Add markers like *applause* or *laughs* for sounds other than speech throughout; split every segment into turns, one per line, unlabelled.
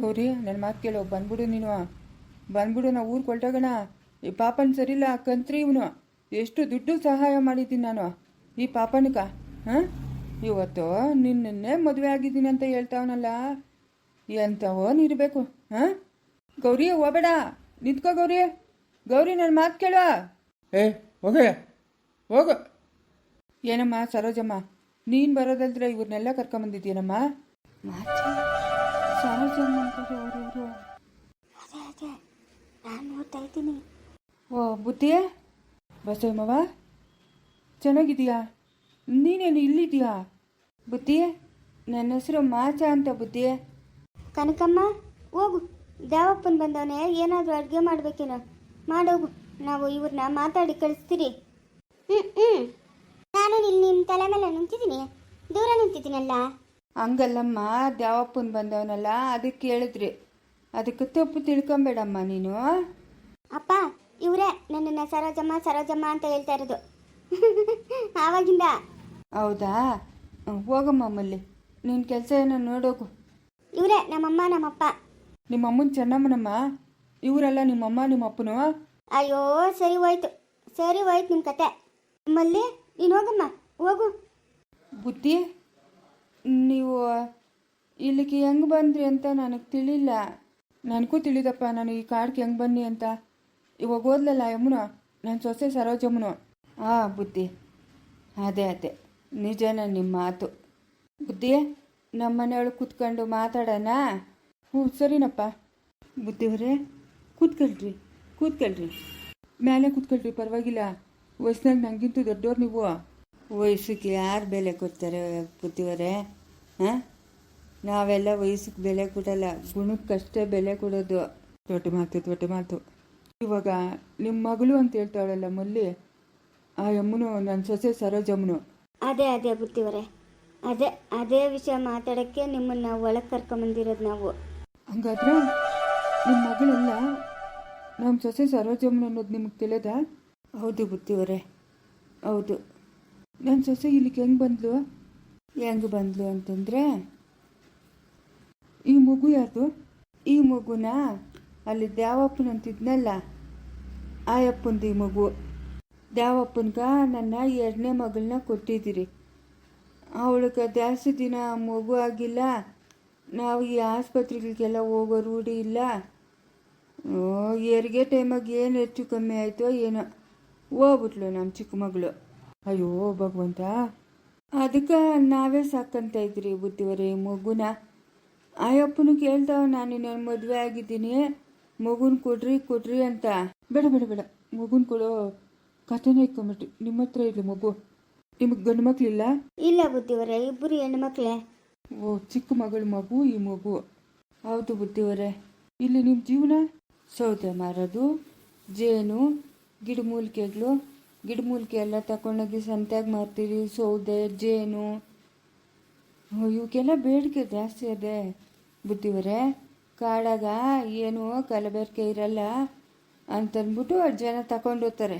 ಗೌರಿ ನನ್ನ ಮಾತು ಕೇಳು ಬಂದ್ಬಿಡು ನೀನು. ಬಂದ್ಬಿಡು ನಾ ಊರಿಗೆ ಹೊಲ್ಟೋಗೋಣ ಈ ಪಾಪನ ಸರಿಲ್ಲ ಕಂತ್ರಿ ಇವನು. ಎಷ್ಟು ದುಡ್ಡು ಸಹಾಯ ಮಾಡಿದ್ದೀನಿ ನಾನು. ಈ ಪಾಪನಕ ಹಾಂ? ಇವತ್ತು ನಿನ್ನೇ ಮದುವೆ ಆಗಿದ್ದೀನಿ ಅಂತ ಹೇಳ್ತಾವನಲ್ಲ. ಎಂಥವನಿರಬೇಕು ಹಾಂ? ಗೌರಿ ಹೋಗಬೇಡ. ನಿಂತ್ಕೋ ಗೌರಿ. ಗೌರಿ ನನ್ನ ಮಾತು ಕೇಳುವ ಏ ಹೋಗ ಹೋಗು. ಏನಮ್ಮ ಸರೋಜಮ್ಮ? ನೀನು ಬರೋದಲ್ದ್ರೆ ಇವ್ರನ್ನೆಲ್ಲ ಕರ್ಕೊಂಬಂದಿದ್ದೀನಮ್ಮ ಸರೋಜಮ್ಮ ಅಂತಾರೆ ಅವರು ಇವರು
ಅದೇ ಅದೇ. ನಾನು ನೋಡ್ತಾ ಇದ್ದೀನಿ.
ಓ ಬುದ್ಧಿ ಬಸವಮ್ಮವ? ಚೆನ್ನಾಗಿದೀಯಾ ನೀನೇನು ಇಲ್ಲಿದೀಯಾ ಬುದ್ಧಿ ನನ್ನ ಹೆಸರು ಮಾಚ ಅಂತ ಬುದ್ಧಿ
ಕನಕಮ್ಮ ಹೋಗು. ದೇವಪ್ಪನ ಬಂದವನೇ ಏನಾದರೂ ಅಡುಗೆ ಮಾಡಬೇಕೇನೋ. ಮಾಡೋಗು ನಾವು ಇವ್ರನ್ನ ಮಾತಾಡಿ ಕಳಿಸ್ತೀರಿ. ಹ್ಞೂ ಹ್ಞೂ ನಾನು ಇಲ್ಲಿ ನಿಮ್ಮ ತಲೆ ಮೇಲೆ ನಿಂತಿದ್ದೀನಿ. ದೂರ ನಿಂತಿದ್ದೀನಲ್ಲ.
ಹಂಗಲ್ಲಮ್ಮ ದ್ಯಾವಪ್ಪನ ಬಂದವನಲ್ಲ ಅದಕ್ಕೆ ಹೇಳಿದ್ರಿ. ಅದಕ್ಕೆ ತಪ್ಪು ತಿಳ್ಕೊಂಬೇಡಮ್ಮ ನೀನು.
ಅಪ್ಪ ಇವರೇ ನನ್ನನ್ನು ಸರೋಜಮ್ಮ ಸರೋಜಮ್ಮ ಅಂತ ಹೇಳ್ತಾ ಇರೋದು. *laughs* ಆವಾಗಿಂದ.
ಹೌದಾ? ಹೋಗಮ್ಮ ಮಲ್ಲಿ ನಿನ್ನ ಕೆಲಸ ಏನ ನೋಡೋಗು.
ಇವರೇ ನಮ್ಮಮ್ಮ ನಮ್ಮಪ್ಪ.
ನಿಮ್ಮಮ್ಮನ್ ಚೆನ್ನಮ್ಮನಮ್ಮ? ಇವರೆಲ್ಲ ನಿಮ್ಮಮ್ಮ ನಿಮ್ಮಪ್ಪನು?
ಅಯ್ಯೋ ಸರಿ ಹೋಯ್ತು. ಸರಿ ಹೋಯ್ತು ನಿಮ್ಮ ಕತೆ. ಮಲ್ಲಿ ನೀನು ಹೋಗಮ್ಮ ಹೋಗು.
ಬುದ್ಧಿ? ನೀವು ಇಲ್ಲಿಗೆ ಹೆಂಗೆ ಬಂದ್ರಿ ಅಂತ ನನಗೆ ತಿಳಿಲ್ಲ. ನನಗೂ ತಿಳಿದಪ್ಪ, ನಾನು ಈ ಕಾಡ್ಗೆ ಹೆಂಗೆ ಬನ್ನಿ ಅಂತ. ಇವಾಗ ಓದ್ಲಲ್ಲ ಯಮುನ? ನನ್ನ ಸೊಸೆ ಸರೋಜಮ್ಮನು ಹಾಂ ಬುದ್ಧಿ. ಅದೇ ಅದೇ. ನಿಜನ ನಿಮ್ಮ ಮಾತು. ಬುದ್ಧಿ ನಮ್ಮ ಮನೆಯೊಳಗೆ ಕೂತ್ಕೊಂಡು ಮಾತಾಡೋಣ? ಹ್ಞೂ, ಸರಿನಪ್ಪ. ಬುದ್ಧಿಯವರೇ ಕೂತ್ಕೊಳ್ರಿ ಕೂತ್ಕೊಳ್ರಿ. ಮೇಲೆ ಕೂತ್ಕೊಳ್ರಿ, ಪರವಾಗಿಲ್ಲ. ವಯಸ್ಸಿನಾಗ ನನಗಿಂತೂ ದೊಡ್ಡವ್ರು ನೀವು. ವಯಸ್ಸಿಗೆ ಯಾರು ಬೆಲೆ ಕೊಡ್ತಾರೆ ಬುದ್ಧಿಯವರೇ ನಾವೆಲ್ಲ ವಯಸ್ಸಿಗೆ ಬೆಲೆ ಕೊಡಲ್ಲ ಗುಣಕ್ಕಷ್ಟೇ ಬೆಲೆ ಕೊಡೋದು ದೊಡ್ಡ ಮಾತು ದೊಡ್ಡ ಮಾತು. ಇವಾಗ ನಿಮ್ಮ ಮಗಳು ಅಂತ ಹೇಳ್ತಾಳಲ್ಲ ಮಲ್ಲಿ ಆ ಯಮ್ಮನು ನನ್ನ ಸೊಸೆ ಸರೋಜಮ್ಮನು
ಅದೇ ಅದೇ ಬುತ್ತಿವರೆ ಅದೇ ಅದೇ ವಿಷಯ ಮಾತಾಡೋಕ್ಕೆ ನಿಮ್ಮನ್ನು ಒಳಗೆ ಕರ್ಕೊಂಬಂದಿರೋದು ನಾವು.
ಹಂಗಾದ್ರೆ ನಿಮ್ಮ ಮಗಳೆಲ್ಲ ನಮ್ಮ ಸೊಸೆ ಸರೋಜಮ್ಮನ ಅನ್ನೋದು ನಿಮಗೆ ತಿಳಿದ? ಹೌದು ಬುತ್ತಿವರೆ ಹೌದು. ನನ್ನ ಸೊಸೆ ಇಲ್ಲಿಗೆ ಹೆಂಗೆ ಬಂದ್ಲು? ಹೆಂಗೆ ಬಂದ್ಲು ಅಂತಂದರೆ, ಈ ಮಗು ಯಾರ್ದು? ಈ ಮಗುನ? ಅಲ್ಲಿ ದ್ಯಾವಪ್ಪನ ಅಂತಿದ್ನಲ್ಲ ಆ ಅಪ್ಪಂದು ಈ ಮಗು. ದ್ಯಾವಪ್ಪನ್ಗ ನನ್ನ ಎರಡನೇ ಮಗಳನ್ನ ಕೊಟ್ಟಿದ್ದೀರಿ. ಅವಳಿಗೆ ಜಾಸ್ತಿ ದಿನ ಮಗು ಆಗಿಲ್ಲ. ನಾವು ಈ ಆಸ್ಪತ್ರೆಗಳಿಗೆಲ್ಲ ಹೋಗೋ ರೂಢಿ ಇಲ್ಲ. ಓ, ಹೆರಿಗೆ ಟೈಮಾಗಿ ಏನು ಹೆಚ್ಚು ಕಮ್ಮಿ ಆಯಿತೋ ಏನೋ. ಹೋಗ್ಬಿಟ್ಲು ನಮ್ಮ ಚಿಕ್ಕ ಮಗಳು. ಅಯ್ಯೋ ಭಗವಂತ ಅದಕ್ಕೆ ನಾವೇ ಸಾಕಂತ ಇದ್ರಿ ಬುದ್ಧಿವರೇ ಮಗುನ. ಅಯ್ಯಪ್ಪನು ಕೇಳ್ತಾವ ನಾನು ಇನ್ನೊಂದು ಮದುವೆ ಆಗಿದ್ದೀನಿ. ಮಗುನ ಕೊಡ್ರಿ ಕೊಡ್ರಿ ಅಂತ. ಬೇಡ ಬೇಡ ಬೇಡ. ಮಗುನ ಕೊಡೋ ಕಥೆನೇ ಇಟ್ಕೊಂಬಿಟ್ಟು ನಿಮ್ಮ ಹತ್ರ ಇರಲಿ ಮಗು. ನಿಮಗೆ ಗಂಡು ಮಕ್ಕಳಿಲ್ಲ
ಇಲ್ಲ ಬುದ್ಧಿವರೇ ಇಬ್ಬರು ಹೆಣ್ಮಕ್ಳೇ
ಓ ಚಿಕ್ಕ ಮಗಳ ಮಗು ಈ ಮಗು. ಹೌದು ಬುದ್ಧಿವರೆ. ಇಲ್ಲಿ ನಿಮ್ಮ ಜೀವನ? ಸೌದೆ ಮಾರೋದು ಜೇನು ಗಿಡಮೂಲಿಕೆಗಳು ಗಿಡಮೂಲಿಕೆ ಎಲ್ಲ ತಗೊಂಡೋಗಿ ಸಂತ್ಯಾಗ ಮಾರ್ತೀವಿ ಸೌದೆ, ಜೇನು. ಇವಕ್ಕೆಲ್ಲ ಬೇಡಿಕೆ ಜಾಸ್ತಿ ಇದೆ ಬುದ್ಧಿವರೇ. ಕಾಡಾಗ ಏನು ಕಲಬೆರಕೆ ಇರಲ್ಲ ಅಂತಂದ್ಬಿಟ್ಟು ಜನ ತಗೊಂಡೋಗ್ತಾರೆ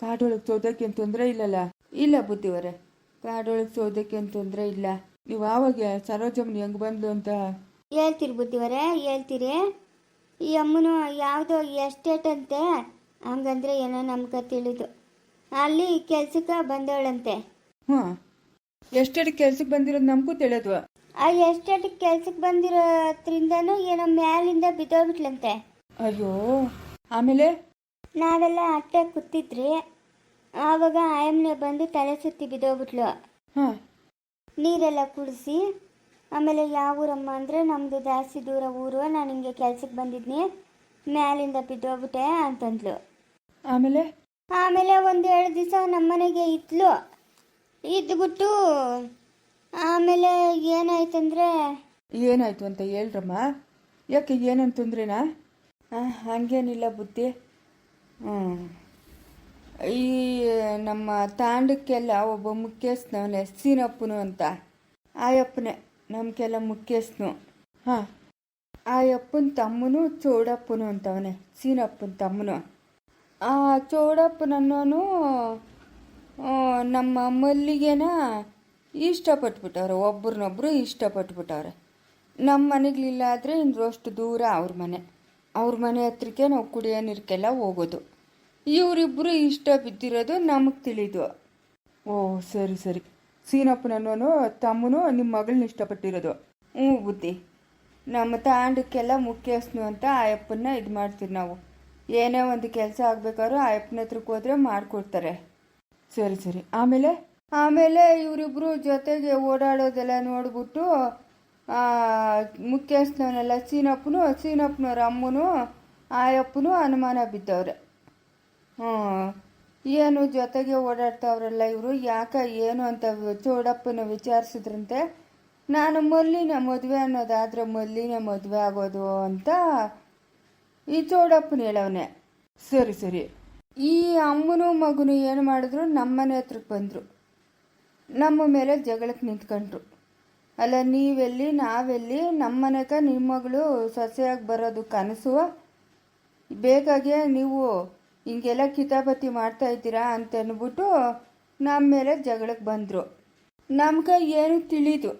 ಕಾಡೊಳಗೆ ಸೌದಕ್ಕೆ ಏನು ತೊಂದರೆ ಇಲ್ಲಲ್ಲ? ಇಲ್ಲ ಬುದ್ಧಿವರೇ. ಕಾಡೊಳಗೆ ಸೋದಕ್ಕೆ ಏನು ತೊಂದರೆ ಇಲ್ಲ. ನೀವು ಆವಾಗ ಸರೋಜಮ್ಮನ ಹೆಂಗೆ ಬಂದ್ಲು ಅಂತ?
ಹೇಳ್ತೀರಿ ಬುದ್ಧಿವರೇ, ಹೇಳ್ತೀರಿ. ಈ ಅಮ್ಮನು ಯಾವುದೋ ಎಸ್ಟೇಟ್ ಅಂತೆ. ಹಂಗಂದ್ರೆ ಏನೋ ನಮ್ಗೆ ತಿಳಿದು. ಅಲ್ಲಿ ಕೆಲ್ಸಕ್ಕೆ ಬಂದವಳಂತೆ
ಹಾಂ ಎಷ್ಟಡಿ ಕೆಲ್ಸಕ್ಕೆ ಬಂದಿರೋದು ನಮಗೂ ತಿಳಿದ್ವ
ಆ ಎಸ್ಟೇಟ್ ಕೆಲ್ಸಕ್ಕೆ ಬಂದಿರೋದ್ರಿಂದನೂ ಏನೋ ಮ್ಯಾಲಿಂದ ಬಿದ್ದೋಗ್ಬಿಟ್ಲಂತೆ.
ಅಯ್ಯೋ. ಆಮೇಲೆ?
ನಾವೆಲ್ಲ ಅಟ್ಟೆ ಕೂತಿದ್ರಿ. ಆವಾಗ ಆಯಮ್ನೆ ಬಂದು ತಲೆ ಸುತ್ತಿ ಬಿದ್ದೋಗ್ಬಿಟ್ಲು.
ಹಾಂ.
ನೀರೆಲ್ಲ ಕುಡಿಸಿ ಆಮೇಲೆ ಯಾವ ಊರಮ್ಮ ಅಂದರೆ ನಮ್ದು ಜಾಸ್ತಿ ದೂರ ಊರು ನಾನು ಹಿಂಗೆ ಕೆಲ್ಸಕ್ಕೆ ಬಂದಿದ್ನಿ ಮ್ಯಾಲಿಂದ ಬಿದ್ದೋಗ್ಬಿಟ್ಟೆ ಅಂತಂದ್ಲು.
ಆಮೇಲೆ?
ಆಮೇಲೆ ಒಂದು ಎರಡು ದಿವಸ ನಮ್ಮನೆಗೆ ಇದ್ಲು. ಇದ್ಬಿಟ್ಟು ಆಮೇಲೆ ಏನಾಯ್ತಂದ್ರೆ
ಏನಾಯ್ತು ಅಂತ ಹೇಳ್ರಮ್ಮ. ಯಾಕೆ ಏನಂತ ತೊಂದ್ರೆನಾ? ಹಂಗೇನಿಲ್ಲ ಬುದ್ಧಿ. ಹ್ಞೂ ಈ ನಮ್ಮ ತಾಂಡಕ್ಕೆಲ್ಲ ಒಬ್ಬ ಮುಖ್ಯಸ್ಥನವನೇ ಸೀನಪ್ಪನು ಅಂತ. ಆಯಪ್ಪನೇ ನಮಗೆಲ್ಲ ಮುಖ್ಯಸ್ಥನು. ಹಾಂ. ಆಯಪ್ಪನ ತಮ್ಮನು ಚೌಡಪ್ಪನು ಅಂತವನೆ ಸೀನಪ್ಪನ ತಮ್ಮನು. ಆ ಚೌಡಪ್ಪನನ್ನೋನು ಆ, ನಮ್ಮ ಮಲ್ಲಿಗೆನ ಇಷ್ಟಪಟ್ಬಿಟ್ಟವ್ರೆ ಒಬ್ರನ್ನೊಬ್ರು ಇಷ್ಟಪಟ್ಬಿಟ್ಟವ್ರೆ. ನಮ್ಮ ಮನೆಗಳಿಲ್ಲಾದರೆ ಆದರೆ ಇನ್ನರಷ್ಟು ದೂರ ಅವ್ರ ಮನೆ. ಅವ್ರ ಮನೆ ಹತ್ರಕ್ಕೆ ನಾವು ಕುಡಿಯೋ ನೀರಿಗೆಲ್ಲ ಹೋಗೋದು. ಇವರಿಬ್ಬರು ಇಷ್ಟ ಬಿದ್ದಿರೋದು ನಮಗೆ ತಿಳಿದು. ಓ ಸರಿ ಸರಿ. ಸೀನಪ್ಪನನ್ನು ತಮ್ಮನು ನಿಮ್ಮ ಮಗಳನ್ನ ಇಷ್ಟಪಟ್ಟಿರೋದು. ಹ್ಞೂ ಬುದ್ಧಿ. ನಮ್ಮ ತಾಂಡಕ್ಕೆಲ್ಲ ಮುಖ್ಯಸ್ಥನು ಅಂತ ಆಯಪ್ಪನ್ನ ಇದು ಮಾಡ್ತೀವಿ ನಾವು. ಏನೇ ಒಂದು ಕೆಲಸ ಆಗ್ಬೇಕಾದ್ರೂ ಅಪ್ಪನ ಹತ್ರಕ್ಕೆ ಹೋದರೆ ಮಾಡಿಕೊಡ್ತಾರೆ. ಸರಿ ಸರಿ. ಆಮೇಲೆ? ಆಮೇಲೆ ಇವರಿಬ್ಬರು ಜೊತೆಗೆ ಓಡಾಡೋದೆಲ್ಲ ನೋಡ್ಬಿಟ್ಟು ಮುಖ್ಯಸ್ಥವನ್ನೆಲ್ಲ ಸೀನಪ್ಪನು, ಸೀನಪ್ಪನವ್ರ ಅಮ್ಮನು, ಆಯಪ್ಪನು ಅನುಮಾನ ಬಿದ್ದವ್ರೆ. ಹ್ಞೂ. ಏನು ಜೊತೆಗೆ ಓಡಾಡ್ತಾವ್ರಲ್ಲ ಇವರು, ಯಾಕೆ ಏನು ಅಂತ ಚೋಡಪ್ಪನ ವಿಚಾರಿಸಿದ್ರಂತೆ, ನಾನು ಮಲ್ಲಿನ ಮದುವೆ ಅನ್ನೋದಾದರೆ ಮಲ್ಲಿನ ಮದುವೆ ಆಗೋದು ಅಂತ ಈ ಚೌಡಪ್ಪನ ಹೇಳವನೇ. ಸರಿ ಸರಿ. ಈ ಅಮ್ಮನು ಮಗನು ಏನು ಮಾಡಿದ್ರು? ನಮ್ಮನೆ ಹತ್ರಕ್ಕೆ ಬಂದರು. ನಮ್ಮ ಮೇಲೆ ಜಗಳಕ್ಕೆ ನಿಂತ್ಕೊಂಡ್ರು ಅಲ್ಲ, ನೀವೆಲ್ಲಿ, ನಾವೆಲ್ಲಿ? ನಮ್ಮನೆಕ ನಿಮ್ಮ ಮಗಳು ಸೊಸೆಯಾಗಿ ಬರೋದು ಕನಸು? ಬೇಕಾಗೆ ನೀವು ಹಿಂಗೆಲ್ಲ ಕಿತಾಪತಿ ಮಾಡ್ತಾ ಇದ್ದೀರಾ ಅಂತ ಅಂದ್ಬಿಟ್ಟು ನಮ್ಮ ಮೇಲೆ ಜಗಳಕ್ಕೆ ಬಂದರು. ನಮ್ಗೆ ಏನು ತಿಳಿದು?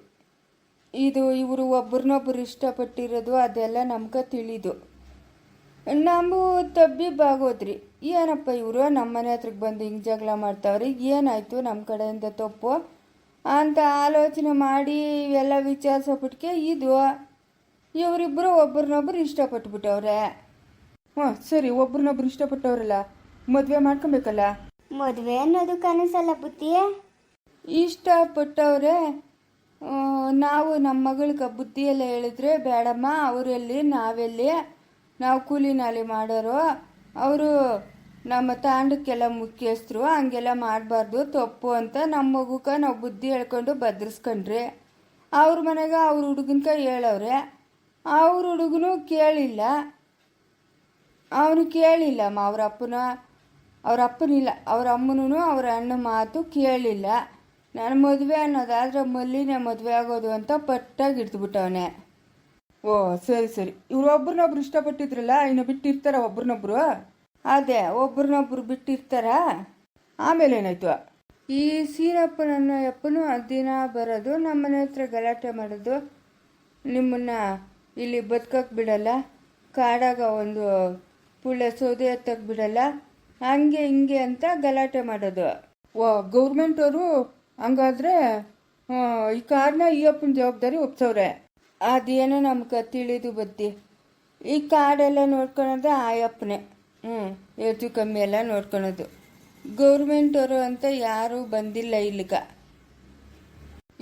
ಇದು ಇವರು ಒಬ್ರನ್ನೊಬ್ರು ಇಷ್ಟಪಟ್ಟಿರೋದು ಅದೆಲ್ಲ ನಮ್ಗೆ ತಿಳಿದು. ನಾವು ತಬ್ಬಿ ಬಾಗೋದ್ರಿ ಏನಪ್ಪ ಇವರು? ನಮ್ಮ ಮನೆ ಹತ್ರಕ್ಕೆ ಬಂದು ಹಿಂಗೆ ಜಗಳ ಮಾಡ್ತಾವ್ರಿ? ಏನಾಯಿತು? ನಮ್ಮ ಕಡೆಯಿಂದ ತಪ್ಪು? ಅಂತ ಆಲೋಚನೆ ಮಾಡಿ ಇವೆಲ್ಲ ವಿಚಾರಿಸೋಬಿಟ್ಕೆ ಇದು. ಇವರಿಬ್ಬರು ಒಬ್ರನ್ನೊಬ್ರು ಇಷ್ಟಪಟ್ಬಿಟ್ಟವ್ರೆ. ಹಾಂ ಸರಿ ಒಬ್ರನ್ನೊಬ್ರು ಇಷ್ಟಪಟ್ಟವ್ರಲ್ಲ? ಮದುವೆ ಮಾಡ್ಕೊಬೇಕಲ್ಲ?
ಮದುವೆ ಅನ್ನೋದು ಕನಸಲ್ಲ ಬುದ್ಧಿ
ಇಷ್ಟಪಟ್ಟವ್ರೆ? ನಾವು ನಮ್ಮ ಮಗಳಿಗೆ ಬುದ್ಧಿ ಎಲ್ಲ ಹೇಳಿದ್ರೆ ಬೇಡಮ್ಮ ಅವರೆಲ್ಲಿ ನಾವೆಲ್ಲಿ? ನಾವು ಕೂಲಿ ನಾಲಿ ಮಾಡೋರು, ಅವರು ನಮ್ಮ ತಾಂಡಕ್ಕೆಲ್ಲ ಮುಖ್ಯಸ್ಥರು, ಹಂಗೆಲ್ಲ ಮಾಡಬಾರ್ದು, ತಪ್ಪು ಅಂತ ನಮ್ಮ ಮಗುಕ ನಾವು ಬುದ್ಧಿ ಹೇಳ್ಕೊಂಡು ಬದ್ರಿಸ್ಕೊಂಡ್ರಿ, ಅವ್ರ ಮನೆಗೆ ಅವ್ರ ಹುಡುಗನ್ಕ ಹೇಳವ್ರೆ, ಅವ್ರ ಹುಡುಗನು ಕೇಳಿಲ್ಲ, ಅವನು ಕೇಳಿಲ್ಲ ಅವ್ರ ಅಪ್ಪನ, ಅವ್ರ ಅಪ್ಪನಿಲ್ಲ, ಅವ್ರ ಅಮ್ಮನೂ ಅವ್ರ ಅಣ್ಣ ಮಾತು ಕೇಳಿಲ್ಲ. ನನ್ನ ಮದುವೆ ಅನ್ನೋದಾದ್ರೆ ಮಲ್ಲಿನೇ ಮದುವೆ ಆಗೋದು ಅಂತ ಪಟ್ಟಾಗಿ ಹಿಡ್ದುಬಿಟ್ಟವನೆ. ಓ ಸರಿ ಸರಿ. ಇವ್ರು ಒಬ್ರನ್ನೊಬ್ರು ಇಷ್ಟಪಟ್ಟಿದ್ರಲ್ಲ ಇನ್ನು ಬಿಟ್ಟಿರ್ತಾರ ಒಬ್ರನ್ನೊಬ್ರು? ಅದೇ ಒಬ್ರನ್ನೊಬ್ರು ಬಿಟ್ಟಿರ್ತಾರ? ಆಮೇಲೆ ಏನಾಯ್ತು? ಈ ಸೀನಪ್ಪನನ್ನ ಅಪ್ಪನು ದಿನ ಬರೋದು ನಮ್ಮ ಮನೆ ಹತ್ರ ಗಲಾಟೆ ಮಾಡೋದು. ನಿಮ್ಮನ್ನ ಇಲ್ಲಿ ಬದುಕಕ್ಕೆ ಬಿಡಲ್ಲ ಕಾಡಾಗ ಒಂದು ಪುಳ್ಳೆ ಸೌದೆ ಎತ್ತಕ್ಕೆ ಬಿಡಲ್ಲ ಹಂಗೆ ಹಿಂಗೆ ಅಂತ ಗಲಾಟೆ ಮಾಡೋದು. ಓ ಗೌರ್ಮೆಂಟವರು ಹಂಗಾದ್ರೆ ಈ ಕಾರ್ನ ಈ ಅಪ್ಪನ ಜವಾಬ್ದಾರಿ ಒಪ್ಸವ್ರೆ? ಅದೇನೋ ನಮ್ಗೆ ತಿಳಿದು ಬತ್ತಿ ಈ ಕಾಡೆಲ್ಲ ನೋಡ್ಕೊಳೋದು ಆಯಪ್ಪನೆ. ಹ್ಞೂ ಹೆಚ್ಚು ಕಮ್ಮಿ ಎಲ್ಲ ನೋಡ್ಕೊಳೋದು. ಗೌರ್ಮೆಂಟ್ ಅವರು ಅಂತ ಯಾರೂ ಬಂದಿಲ್ಲ ಇಲ್ಲಿಗ.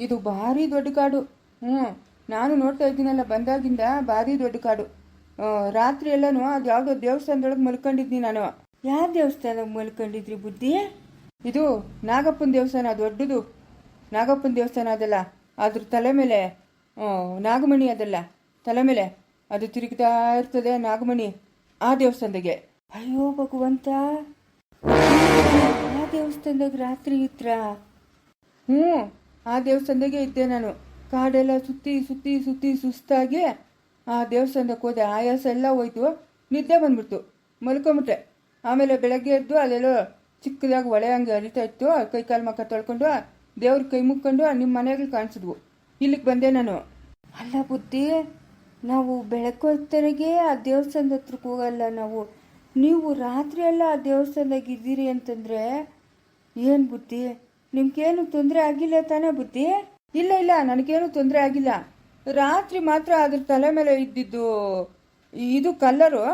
ಇದು ಭಾರಿ ದೊಡ್ಡ ಕಾಡು. ಹ್ಞೂ ನಾನು ನೋಡ್ತಾ ಇದ್ದೀನಲ್ಲ ಬಂದಾಗಿಂದ ಭಾರಿ ದೊಡ್ಡ ಕಾಡು. ರಾತ್ರಿ ಎಲ್ಲನೂ ಅದು ಯಾವುದೋ ದೇವಸ್ಥಾನದೊಳಗೆ ಮಲ್ಕೊಂಡಿದ್ದೀನಿ ನಾನು. ಯಾವ ದೇವಸ್ಥಾನ ಮಲ್ಕೊಂಡಿದ್ರಿ ಬುದ್ಧಿ? ಇದು ನಾಗಪ್ಪನ ದೇವಸ್ಥಾನ ದೊಡ್ಡದು. ನಾಗಪ್ಪನ ದೇವಸ್ಥಾನ ಅದಲ್ಲ, ಅದ್ರ ತಲೆ ಮೇಲೆ. ನಾಗಮಣಿ ಅದಲ್ಲ. ತಲೆ ಮೇಲೆ ಅದು ತಿರುಗ್ತಾ ಇರ್ತದೆ ನಾಗಮಣಿ. ಆ ದೇವಸ್ಥಾನದಾಗೆ. ಅಯ್ಯೋ, ಭಗವಂತ. ಆ ದೇವಸ್ಥಾನದಾಗ ರಾತ್ರಿ ಇತ್ರ ಹ್ಞೂ, ಆ ದೇವಸ್ಥಾನದಾಗೆ ಇದ್ದೆ ನಾನು. ಕಾಡೆಲ್ಲ ಸುತ್ತಿ ಸುತ್ತಿ ಸುತ್ತಿ ಸುಸ್ತಾಗಿ ಆ ದೇವಸ್ಥಾನಕ್ಕೆ ಹೋದೆ. ಆಯಾಸ ಎಲ್ಲ ಹೋಯ್ತು. ನಿದ್ದೆ ಬಂದ್ಬಿಡ್ತು. ಮಲ್ಕೊಂಬಿಟ್ಟೆ ಆಮೇಲೆ ಬೆಳಗ್ಗೆ ಎದ್ದು ಅಲ್ಲೆಲ್ಲೋ ಚಿಕ್ಕದಾಗಿ ಒಳೆ ಹಂಗೆ ಹರಿತಾ ಇತ್ತು. ಕೈ ಕಾಲು ಮಕ್ಕ ತೊಳ್ಕೊಂಡು, ದೇವ್ರ ಕೈ ಮುಕ್ಕೊಂಡು, ನಿಮ್ಮ ಮನೆಗಳು ಕಾಣಿಸಿದ್ವು. ಇಲ್ಲಿಗೆ ಬಂದೆ ನಾನು. ಅಲ್ಲ ಬುದ್ಧಿ, ನಾವು ಬೆಳಕು ಹೊತ್ತರಿಗೆ ಆ ದೇವಸ್ಥಾನದ ಹತ್ರಕ್ಕೆ ಹೋಗಲ್ಲ ನಾವು. ನೀವು ರಾತ್ರಿ ಎಲ್ಲ ಆ ದೇವಸ್ಥಾನದಾಗ ಇದ್ದೀರಿ ಅಂತಂದ್ರೆ ಏನು ಬುದ್ಧಿ? ನಿಮ್ಗೇನು ತೊಂದರೆ ಆಗಿಲ್ಲ ತಾನೇ ಬುದ್ಧಿ? ಇಲ್ಲ ಇಲ್ಲ, ನನಗೇನು ತೊಂದರೆ ಆಗಿಲ್ಲ. ರಾತ್ರಿ ಮಾತ್ರ ಅದ್ರ ತಲೆ ಮೇಲೆ ಇದ್ದಿದ್ದು ಇದು ಕಲ್ಲರು,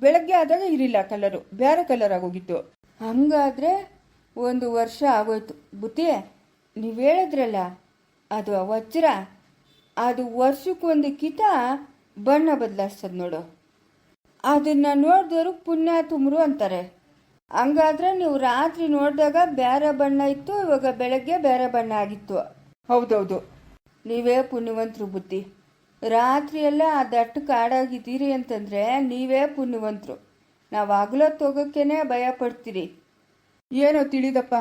ಬೆಳಗ್ಗೆ ಆದಾಗ ಇರಿಲ್ಲ ಕಲರು ಬೇರೆ ಕಲರ್ ಆಗೋಗಿತ್ತು. ಹಂಗಾದ್ರೆ ಒಂದು ವರ್ಷ ಆಗೋಯ್ತು. ಬುದ್ಧಿ, ನೀವು ಹೇಳಿದ್ರಲ್ಲ ಅದು ವಜ್ರ. ಅದು ವರ್ಷಕ್ಕೊಂದು ಕಿತ ಬಣ್ಣ ಬದಲಾಯಿಸ್ತದ ನೋಡು. ಅದನ್ನ ನೋಡಿದವರು ಪುಣ್ಯಾತುಮರು ಅಂತಾರೆ. ಹಂಗಾದ್ರೆ ನೀವು ರಾತ್ರಿ ನೋಡಿದಾಗ ಬೇರೆ ಬಣ್ಣ ಇತ್ತು ಇವಾಗ ಬೆಳಗ್ಗೆ ಬೇರೆ ಬಣ್ಣ ಆಗಿತ್ತು. ಹೌದೌದು. ನೀವೇ ಪುಣ್ಯವಂತರು ಬುದ್ಧಿ. ರಾತ್ರಿಯೆಲ್ಲ ಆ ದಟ್ಟ ಕಾಡಾಗಿದ್ದೀರಿ ಅಂತಂದ್ರೆ ನೀವೇ ಪುಣ್ಯವಂತರು. ನಾವು ಹಗಲೊತ್ತು ಹೋಗೋಕ್ಕೇನೆ ಭಯ ಪಡ್ತೀರಿ. ಏನೋ ತಿಳಿದಪ್ಪ.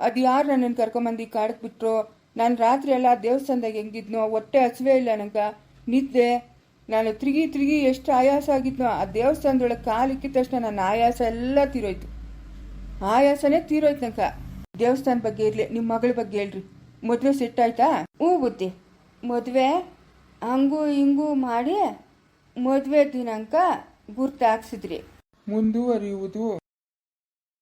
ಅದು ಯಾರು ನನ್ನನ್ನು ಕರ್ಕೊಂಬಂದು ಕಾಡಕ್ಕೆ ಬಿಟ್ರು? ನಾನು ರಾತ್ರಿ ಎಲ್ಲ ದೇವಸ್ಥಾನದಾಗ ಹೆಂಗಿದ್ನೋ ಹೊಟ್ಟೆ ಹಸಿವೆ ಇಲ್ಲ ನನಗೆ ನಿದ್ದೆ ನಾನು ತಿರುಗಿ ತಿರುಗಿ ಎಷ್ಟು ಆಯಾಸ ಆಗಿದ್ನೋ ಆ ದೇವಸ್ಥಾನದೊಳಗೆ ಕಾಲಿಕ್ಕಿದ ತಕ್ಷಣ ನನ್ನ ಆಯಾಸ ಎಲ್ಲ ತೀರೋಯ್ತು. ಆಯಾಸನೇ ತೀರೋಯ್ತು ನಂಗೆ. ದೇವಸ್ಥಾನ ಬಗ್ಗೆ ಇರಲಿ ನಿಮ್ಮ ಮಗಳ ಬಗ್ಗೆ ಹೇಳ್ರಿ. ಮದುವೆ ಸೆಟ್ ಆಯ್ತಾ? ಹ್ಞೂ ಬುದ್ಧಿ. ಮದುವೆ ಹಂಗೂ ಹಿಂಗೂ ಮಾಡಿ ಮದುವೆ ದಿನಾಂಕ ಗುರ್ತಾಕ್ಸಿದ್ರಿ
ಮುಂದುವರಿಯುವುದು